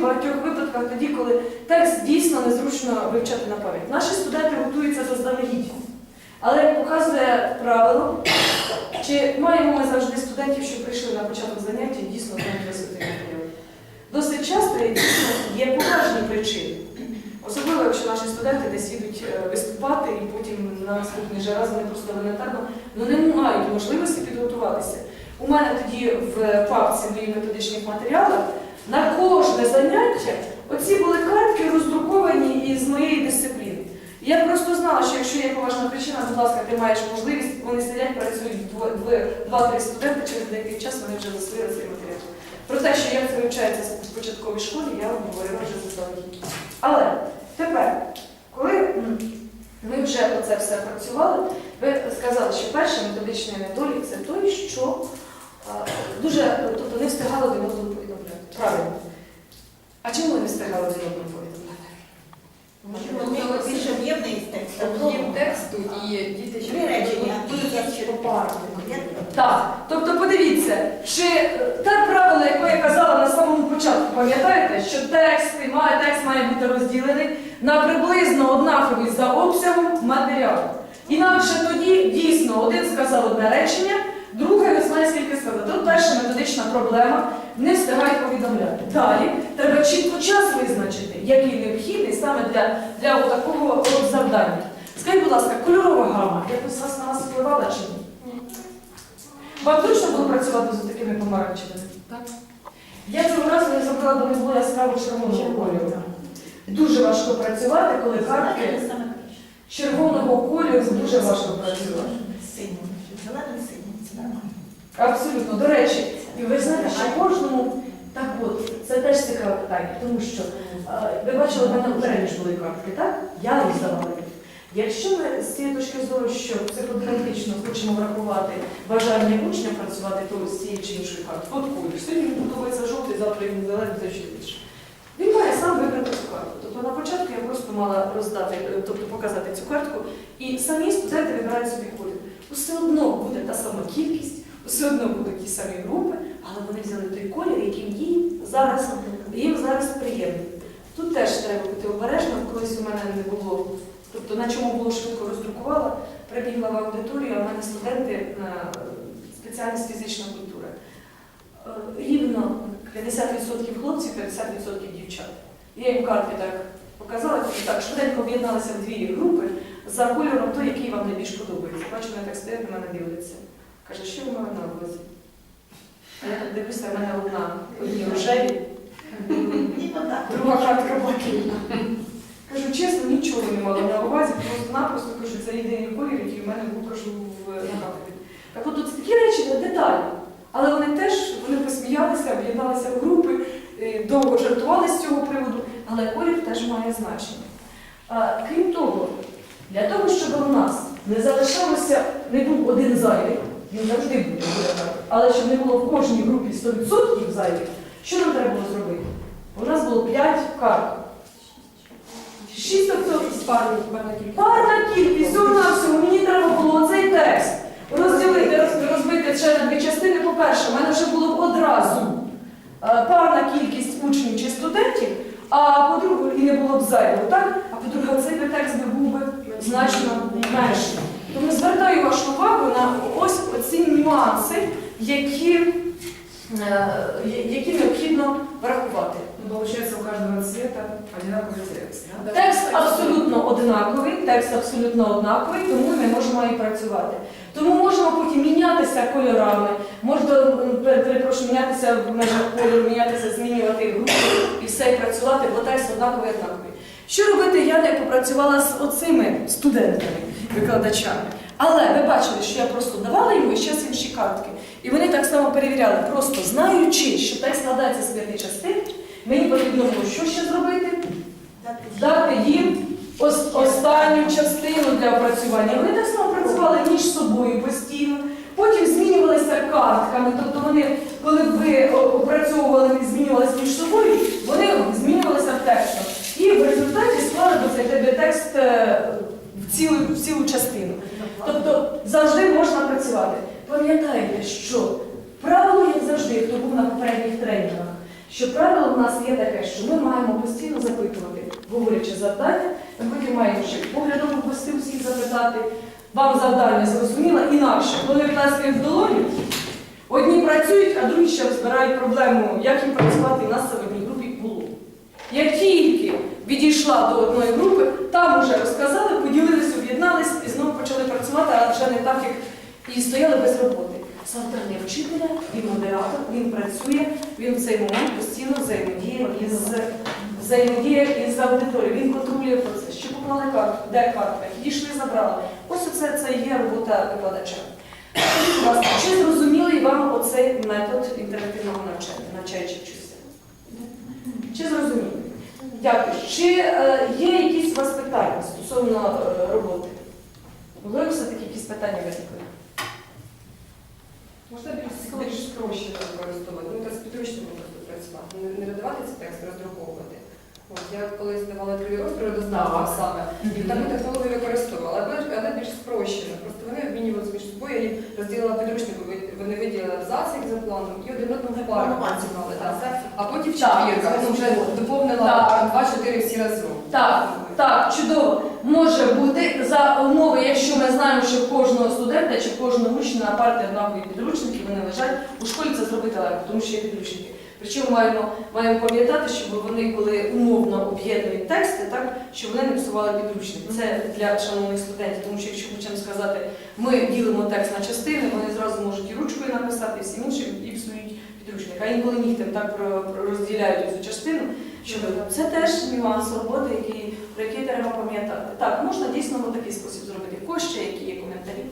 в багатьох випадках тоді, коли текст дійсно незручно вивчати на пам'ять. Наші студенти готуються заздалегідь. Але як показує правило, чи маємо ми завжди студентів, що прийшли на початок заняття і дійсно знають весь матеріал? Досить часто і дійсно є поважні причини. Особливо, якщо наші студенти десь їдуть е, виступати, і потім на наступний же раз вони просто елементарно ну, не мають можливості підготуватися. У мене тоді в папці моїх методичних матеріалах на кожне заняття оці були картки роздруковані із моєї дисципліни. Я просто знала, що якщо є поважна причина, будь ласка, ти маєш можливість, вони сидять, працюють два-три студенти, через деякий час вони вже засвоїли цей матеріал. Про те, що як це вивчається в початковій школі, я вам говорила вже заздалегідь. Але тепер, коли ми вже про це все працювали, ви сказали, що перший методичний недолік це той, що дуже, тобто не встигали один одному повідомляти. Правильно. А чому ви не встигали один одному повідомляти? Можливо, більш об'ємний текст. Об'єм тексту і діти ще Три речення. Так, тобто подивіться, чи е, те правило, яке я казала на самому початку, пам'ятаєте, що текст має, текст має бути розділений на приблизно однаковий за обсягом матеріал. Інакше тоді дійсно один сказав одне речення, другий не знає скільки сказав. Тут перша методична проблема не встигає повідомляти. Далі треба чітко час визначити, який необхідний саме для, для такого завдання. Скажіть, будь ласка, кольорова гама, якось вас на вас впливала чи ні? Вам точно було працювати з такими помаранчевими? Так. Я цього разу не зробила, не було яскраво червоного кольору. Дуже важко працювати, коли картки червоного кольору дуже важко працювати. Синім. Зелений синім. Абсолютно. До речі, і ви знаєте, що кожному так от, це теж цікаве питання, тому що е, ви бачили, в мене окремі ж були картки, так? Я їх здавала. їх. Якщо ми з цієї точки зору, що психодраматично хочемо врахувати бажання учня працювати то з цієї чи іншої карти, от колір, сьогодні йому подобається жовтий, завтра він зелений, це ще більше. Він має сам вибрати цю картку. Тобто на початку я просто мала роздати, е, тобто показати цю картку, і самі студенти вибирають собі колір. Усе одно буде та сама кількість, усе одно будуть ті самі групи, але вони взяли той колір, яким їм зараз, їм зараз приємний. Тут теж треба бути обережним, колись у мене не було. Тобто на чому було швидко роздрукувала, прибігла в аудиторію, а в мене студенти на спеціальність фізична культура. Е, Рівно 50% хлопців, 50% дівчат. Я їм карти так показала, так швиденько об'єдналися в дві групи за кольором той, який вам найбільш подобається. Бачу, вони так стоять, на мене дивляться. Каже, що ви мали на увазі? А я так дивлюся, в мене одна одні рожеві, друга картка блакитна. Кажу, чесно, нічого не мала на увазі, просто-напросто кажу, це єдиний колір, який в мене був кажу в на. Так от тут такі речі деталі. Але вони теж вони посміялися, об'єдналися в групи, е, довго жартували з цього приводу, але колір теж має значення. Крім того, для того, щоб у нас не залишалося, не був один зайвий, він завжди буде, але щоб не було в кожній групі 100% зайвих, що нам треба було зробити? У нас було 5 карт. 6 тобто Парні парна кількість. Парна кількість, у нас мені треба було цей текст розділити, розбити ще на дві частини. По-перше, в мене вже було б одразу е, парна кількість учнів чи студентів, а по-друге, і не було б зайвого, так? А по-друге, цей текст би був би значно менший. Тому звертаю вашу увагу на ось ці нюанси, які, е, які необхідно врахувати. Ну, получается, у каждого цвета одинаковый текст, да? Текст абсолютно однаковий, текст абсолютно однаковий, тому ми можемо і працювати. Тому можемо потім мінятися кольорами, можна перепрошую, мінятися в межах кольору, мінятися, змінювати групи і все і працювати, бо текст однаковий однаковий. Що робити, я не попрацювала з оцими студентами, викладачами. Але ви бачили, що я просто давала йому і зараз інші картки. І вони так само перевіряли, просто знаючи, що текст складається з п'яти частин, мені потрібно було що ще зробити? дати їм ос- останню частину для опрацювання. Вони так само працювали між собою постійно, потім змінювалися картками. Тобто вони, коли ви опрацьовували змінювалися між собою, вони змінювалися в текстах. І в результаті цей тебе текст е, в цілу, в цілу частину. Тобто завжди можна працювати. Пам'ятайте, що правило, як завжди, хто був на попередніх тренінгах, що правило в нас є таке, що ми маємо постійно запитувати, говорячи завдання, потім маємо ще поглядом ввести всіх запитати. Вам завдання зрозуміло інакше. Коли плескають в долоні, одні працюють, а другі ще розбирають проблему, як їм працювати. І нас це групі було. Як тільки відійшла до одної групи, там вже розказали, поділились, об'єднались і знову почали працювати, а вже не так, як і стояли без роботи. Завдання вчителя, він модератор, він працює, він в цей момент постійно взаємодіє із взаємодіє із аудиторією, він контролює процес. Що поклали карту, де картка, підійшли, забрали. Ось оце це є робота викладача. Скажіть, чи зрозумілий вам оцей метод інтерактивного навчання, навчаючи вчуся? Чи зрозуміли? Дякую. Чи е, є якісь у вас питання стосовно е, роботи? Були все-таки якісь питання виникли? Можна більш спрощено використовувати. Ну, та з підручником просто працювати. Не, видавати цей текст, роздруковувати. От я колись давала три розбори дознавав саме. І таку технологію використовувала, але, але більш спрощено. Просто вони обмінювалися між собою, я їм розділила підручник, ви- вони виділили абзац як за планом і один одному пару працювали. А потім в четвірках ну, вже доповнила Так. два-чотири всі разом. Так, так, чудово. Може бути за умови, якщо ми знаємо, що в кожного студента чи в кожного учня на парті однакові підручники, вони лежать. У школі це зробити легко, тому що є підручники. Причому маємо, маємо пам'ятати, щоб вони, коли умовно об'єднують тексти, так, щоб вони не псували підручник. Це для шановних студентів, тому що якщо хочемо сказати, ми ділимо текст на частини, вони зразу можуть і ручкою написати, і всім іншим, і псують підручник. А інколи нігтем так розділяють цю частину, що це теж нюанс роботи, який, про який треба пам'ятати. Так, можна дійсно в такий спосіб зробити. В які є коментарі?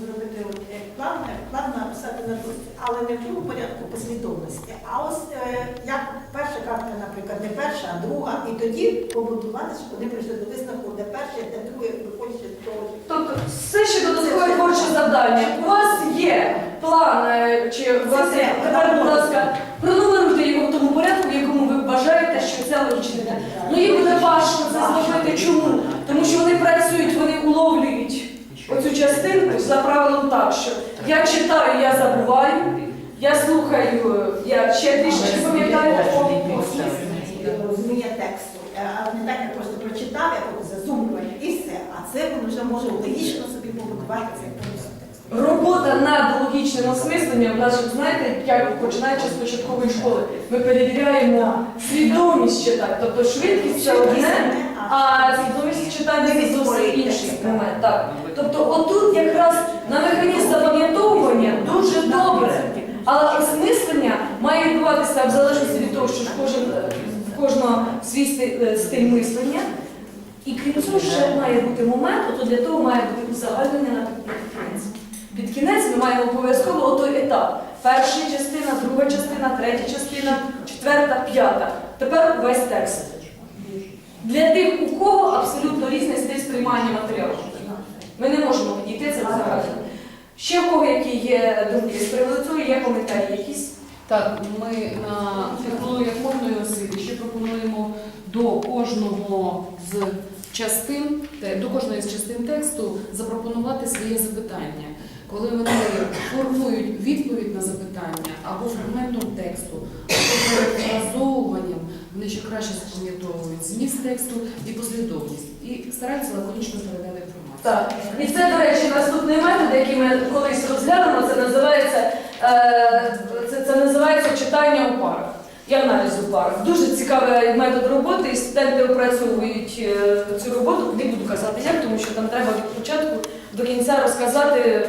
Зробити от як План, план написати на дошці, але не в тому порядку послідовності. А ось е, як перша картка, наприклад, не перша, а друга, і тоді побудувати, щоб вони прийшли до висновку, де перша, де друге, виходячи з того. Тобто все ще додаткове творче завдання. У вас є план, е, чи у вас є тепер, будь ласка, пронумеруйте його в тому порядку, в якому ви вважаєте, що це логічне. Ну буде важко це зробити. Чому? Тому що вони працюють, вони уловлюють оцю частинку за правилом так, що я читаю, я забуваю, я слухаю, я ще трішки пам'ятаю. розуміння тексту, Е, а не так, як просто прочитав, як зазумлювання і все. А це він вже може логічно собі побудувати цей текст. Робота над логічним осмисленням, нас, знаєте, як починаючи з початкової школи, ми перевіряємо свідомість читати, тобто швидкість це одне, а свідомість читання це зовсім інший момент. Так. Тобто отут якраз на механізм запам'ятовування дуже добре, але осмислення має відбуватися в залежності від того, що ж кожен, е, кожного свій е, стиль мислення. І крім цього, ще має бути момент, ото для того має бути узагальнення на кінець. Під кінець ми маємо обов'язково отой етап. Перша частина, друга частина, третя частина, четверта, п'ята. Тепер весь текст. Для тих, у кого абсолютно різний стиль сприймання матеріалу. Ми не можемо підійти це взагалі. Ще в кого які є думки з приводу цього, є коментарі якісь? Так, ми на технологіях мовної освіти ще пропонуємо до кожного з частин, до кожної з частин тексту запропонувати своє запитання. Коли вони формують відповідь на запитання або фрагментом тексту, або перефразовуванням, вони ще краще запам'ятовують зміст тексту і послідовність. І стараються лаконічно передати. Так. І це, до речі, наступний метод, який ми колись розглянемо, це називається, е, це, це називається читання у парах. І аналіз у парах. Дуже цікавий метод роботи, і студенти опрацьовують е, цю роботу, не буду казати як, тому що там треба від початку до кінця розказати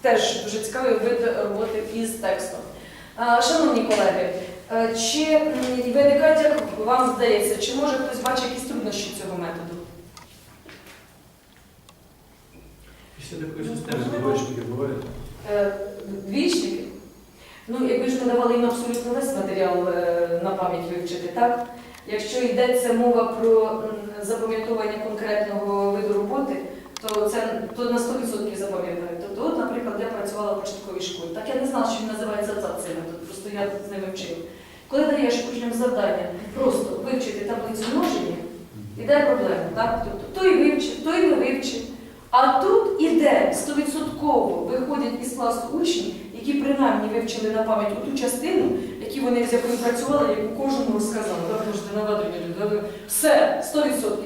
теж дуже цікавий вид роботи із текстом. Е, Шановні колеги, е, чи виникають, як вам здається, чи може хтось бачить якісь труднощі цього методу? Після такої системи двоєчники бувають. Е, Двічники? Ну, якби ж ми давали їм абсолютно весь матеріал е, на пам'ять вивчити, так? Якщо йдеться мова про запам'ятовування конкретного виду роботи, то це то на 100% запам'ятають. Тобто, от, наприклад, я працювала в початковій школі. Так я не знала, що він називається ЦАЦ цей просто я з ними вчила. Коли даєш учням завдання просто вивчити таблицю множення, іде проблема. Так? Тобто той вивчив, той не вивчив. А тут іде стовідсотково виходять із класу учні, які принаймні вивчили на пам'ять ту частину, які вони з якою працювали, яку кожному розказали. Так, можете нагадувати, люди, 100%.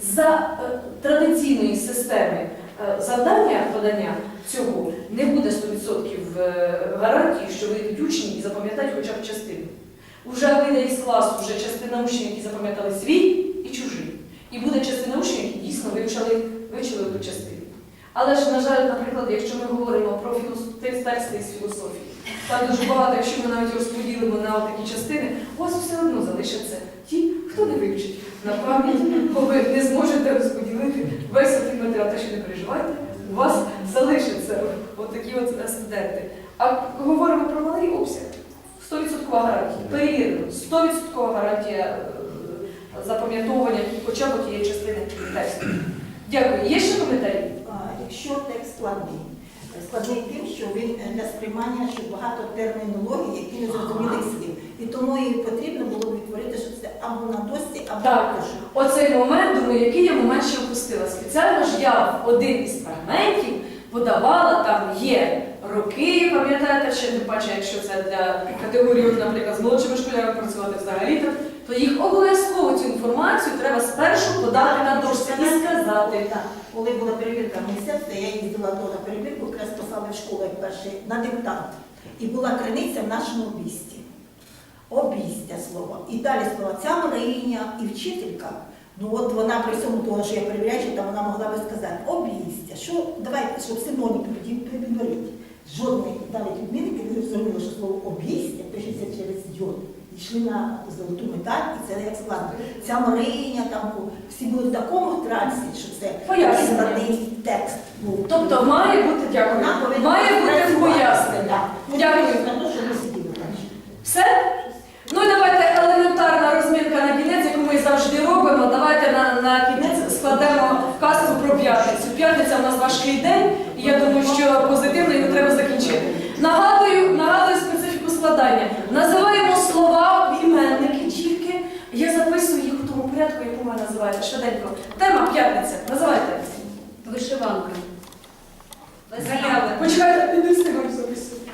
За е, традиційної системи е, завдання подання цього не буде 100% е, гарантії, що вийдуть учні і запам'ятають хоча б частину. Уже вийде із класу вже частина учнів, які запам'ятали свій і чужий. І буде частина учнів, які дійсно вивчили, вивчили ту частину. Але ж, на жаль, наприклад, якщо ми говоримо про те- тексти із філософії, там дуже багато, якщо ми навіть розподілимо на такі частини, у вас все одно залишаться ті, хто не вивчить на пам'ять, бо ви не зможете розподілити весь цей матеріал, та що не переживайте, у вас залишаться от такі от студенти. А говоримо про малий обсяг. 100% гарантія. Перевірено. 100% гарантія е, запам'ятовування хоча б тієї частини тексту. Дякую. Є ще коментарі? Якщо текст складний, складний тим, що він для сприймання, що багато термінології, які не зрозумілих слів. І тому і потрібно було відтворити, що це або на досці, або на кошик. Оцей момент, думаю, який я момент ще впустила. Спеціально ж я в один із фрагментів подавала, там є роки, пам'ятаєте, ще тим паче, якщо це для категорії, наприклад, з молодшими школярами працювати взагалі, то їх обов'язково цю інформацію треба спершу подати на дошці і сказати. Коли була перевірка в міністерстві, я їздила до на перевірку, якраз писали в школу як перший на диктант. І була криниця в нашому обісті. Обістя слово. І далі слова ця Маріїня і вчителька. Ну от вона при цьому того, що я перевіряю, там вона могла би сказати обістя. Що давайте, щоб синоніки підберіть. Жодної навіть відмінники не зрозуміли, що слово обістя пишеться через йод. Йшли на золоту медаль, і це як складно. Ця Маріїня, там всі були в такому трансі, що це складний текст був. Тобто має бути, дякую, має бути пояснення. Дякую. На те, що ми сиділи раніше. Все? Ну і давайте елементарна розмінка на кінець, яку ми завжди робимо. Давайте на, на кінець складемо казку про п'ятницю. П'ятниця в нас важкий день, і я думаю, що позитивно його треба закінчити. Нагадую, нагадую специфіку складання. Називаємо слова в іменники тільки. Я записую їх у тому порядку, яку ви називаєте. Швиденько. Тема п'ятниця. Називайте. Вишиванка. Галявина. Почекайте, не встигаю записувати.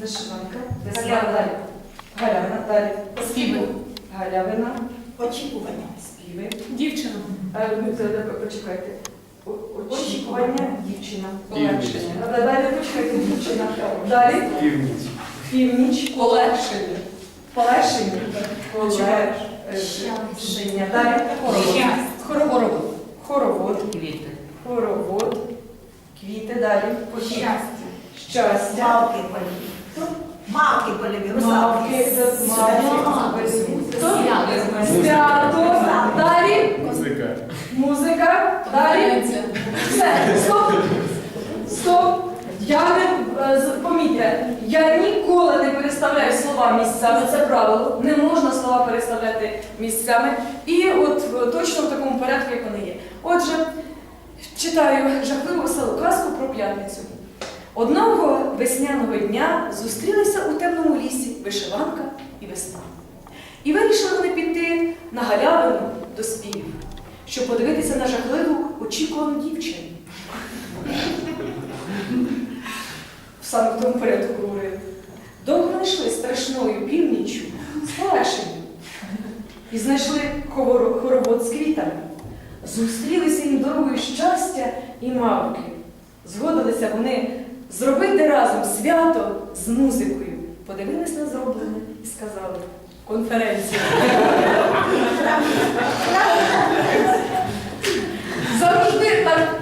Вишиванка. Далі. Галявина далі. Співи. Галявина. Очікування. Співи. Дівчина. Е, ну, е, Почекайте. Очікування, дівчина. Полегшення. А Далі почекайте, дівчина. Далі. Північ. Північ. Полегшення. Полегшення. Полегшення. Далі. Хоровод. Хоровод. Хоровод. Квіти. Хоровод. Квіти. Далі. Щастя. Щастя. Мавки поліві. Мавки поліві. Мавки. русалки. Свято. Далі. Музика. Музика. Далі. Все, стоп. Стоп. Я не е, помітьте, я ніколи не переставляю слова місцями. Це правило. Не можна слова переставляти місцями. І от е, точно в такому порядку, як вони є. Отже, читаю жахливу веселу казку про п'ятницю. Одного весняного дня зустрілися у темному лісі вишиванка і весна. І вирішили вони піти на галявину до співів, щоб подивитися на жахливу очікувану дівчину. Саме в тому порядку говорили. Довго не йшли страшною північчю з полегшенням. І знайшли хоро- хоровод з квітами. Зустрілися їм дорогою щастя і мавки. Згодилися вони зробити разом свято з музикою. Подивились на зроблене і сказали конференція. Завжди так,